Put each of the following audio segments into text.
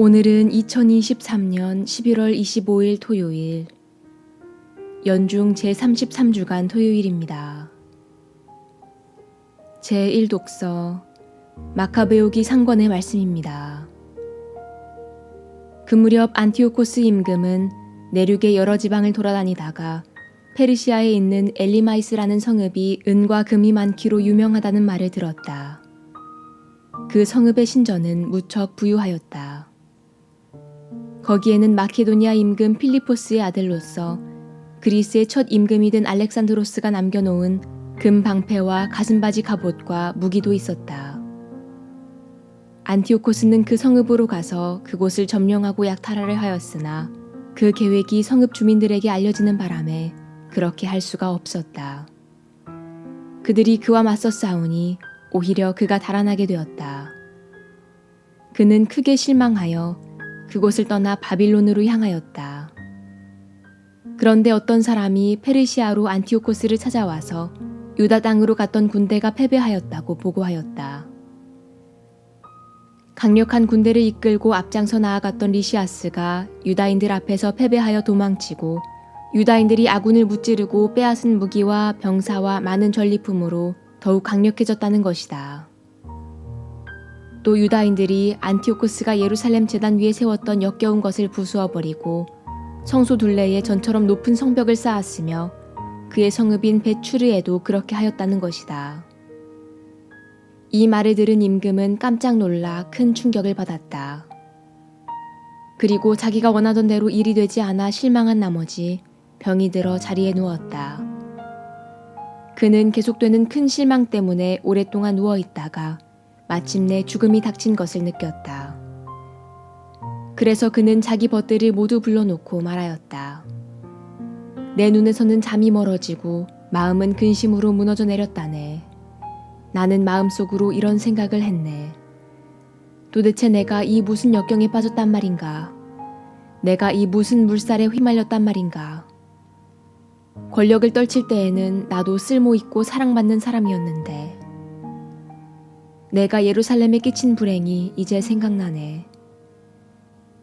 오늘은 2023년 11월 25일 토요일, 연중 제33주간 토요일입니다. 제1독서 마카베오기 상권의 말씀입니다. 그 무렵 안티오코스 임금은 내륙의 여러 지방을 돌아다니다가 페르시아에 있는 엘리마이스라는 성읍이 은과 금이 많기로 유명하다는 말을 들었다. 그 성읍의 신전은 무척 부유하였다. 거기에는 마케도니아 임금 필리포스의 아들로서 그리스의 첫 임금이 된 알렉산드로스가 남겨놓은 금 방패와 가슴바지 갑옷과 무기도 있었다. 안티오코스는 그 성읍으로 가서 그곳을 점령하고 약탈하려 하였으나 그 계획이 성읍 주민들에게 알려지는 바람에 그렇게 할 수가 없었다. 그들이 그와 맞서 싸우니 오히려 그가 달아나게 되었다. 그는 크게 실망하여 그곳을 떠나 바빌론으로 향하였다. 그런데 어떤 사람이 페르시아로 안티오코스를 찾아와서 유다 땅으로 갔던 군대가 패배하였다고 보고하였다. 강력한 군대를 이끌고 앞장서 나아갔던 리시아스가 유다인들 앞에서 패배하여 도망치고 유다인들이 아군을 무찌르고 빼앗은 무기와 병사와 많은 전리품으로 더욱 강력해졌다는 것이다. 또 유다인들이 안티오코스가 예루살렘 재단 위에 세웠던 역겨운 것을 부수어 버리고 성소 둘레에 전처럼 높은 성벽을 쌓았으며 그의 성읍인 베추르에도 그렇게 하였다는 것이다. 이 말을 들은 임금은 깜짝 놀라 큰 충격을 받았다. 그리고 자기가 원하던 대로 일이 되지 않아 실망한 나머지 병이 들어 자리에 누웠다. 그는 계속되는 큰 실망 때문에 오랫동안 누워 있다가 마침내 죽음이 닥친 것을 느꼈다. 그래서 그는 자기 벗들을 모두 불러놓고 말하였다. 내 눈에서는 잠이 멀어지고 마음은 근심으로 무너져 내렸다네. 나는 마음속으로 이런 생각을 했네. 도대체 내가 이 무슨 역경에 빠졌단 말인가? 내가 이 무슨 물살에 휘말렸단 말인가? 권력을 떨칠 때에는 나도 쓸모 있고 사랑받는 사람이었는데, 내가 예루살렘에 끼친 불행이 이제 생각나네.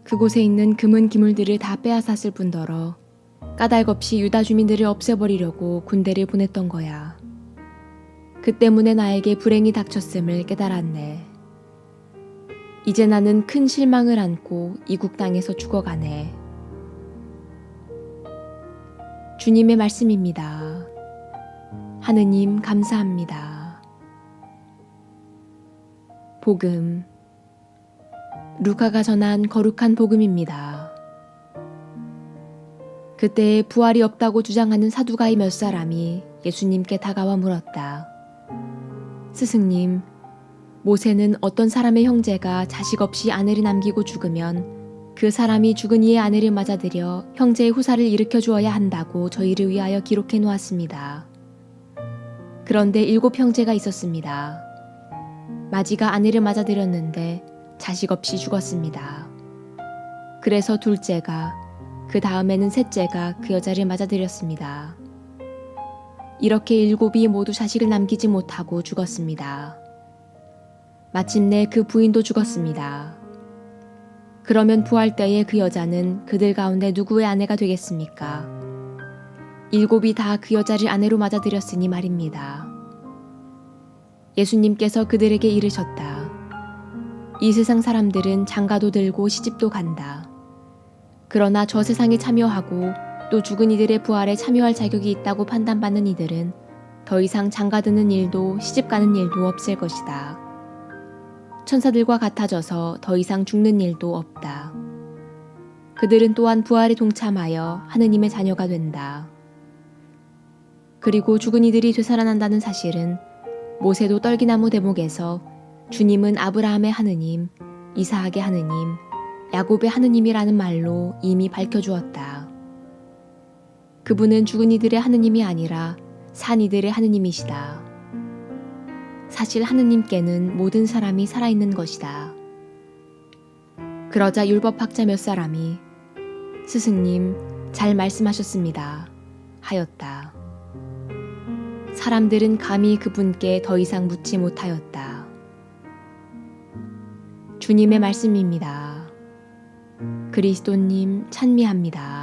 그곳에 있는 금은 기물들을 다 빼앗았을 뿐더러 까닭없이 유다 주민들을 없애버리려고 군대를 보냈던 거야. 그 때문에 나에게 불행이 닥쳤음을 깨달았네. 이제 나는 큰 실망을 안고 이국 땅에서 죽어가네. 주님의 말씀입니다. 하느님 감사합니다. 복음 루카가 전한 거룩한 복음입니다. 그때 부활이 없다고 주장하는 사두가이 몇 사람이 예수님께 다가와 물었다. 스승님, 모세는 어떤 사람의 형제가 자식 없이 아내를 남기고 죽으면 그 사람이 죽은 이의 아내를 맞아들여 형제의 후사를 일으켜 주어야 한다고 저희를 위하여 기록해 놓았습니다. 그런데 일곱 형제가 있었습니다. 마지가 아내를 맞아들였는데 자식 없이 죽었습니다. 그래서 둘째가 그 다음에는 셋째가 그 여자를 맞아들였습니다. 이렇게 일곱이 모두 자식을 남기지 못하고 죽었습니다. 마침내 그 부인도 죽었습니다. 그러면 부활 때에 그 여자는 그들 가운데 누구의 아내가 되겠습니까? 일곱이 다 그 여자를 아내로 맞아들였으니 말입니다. 예수님께서 그들에게 이르셨다. 이 세상 사람들은 장가도 들고 시집도 간다. 그러나 저 세상에 참여하고 또 죽은 이들의 부활에 참여할 자격이 있다고 판단받는 이들은 더 이상 장가 드는 일도 시집 가는 일도 없을 것이다. 천사들과 같아져서 더 이상 죽는 일도 없다. 그들은 또한 부활에 동참하여 하느님의 자녀가 된다. 그리고 죽은 이들이 되살아난다는 사실은 모세도 떨기나무 대목에서 주님은 아브라함의 하느님, 이사학의 하느님, 야곱의 하느님이라는 말로 이미 밝혀주었다. 그분은 죽은 이들의 하느님이 아니라 산 이들의 하느님이시다. 사실 하느님께는 모든 사람이 살아있는 것이다. 그러자 율법학자 몇 사람이 스승님, 잘 말씀하셨습니다. 하였다. 사람들은 감히 그분께 더 이상 묻지 못하였다. 주님의 말씀입니다. 그리스도님 찬미합니다.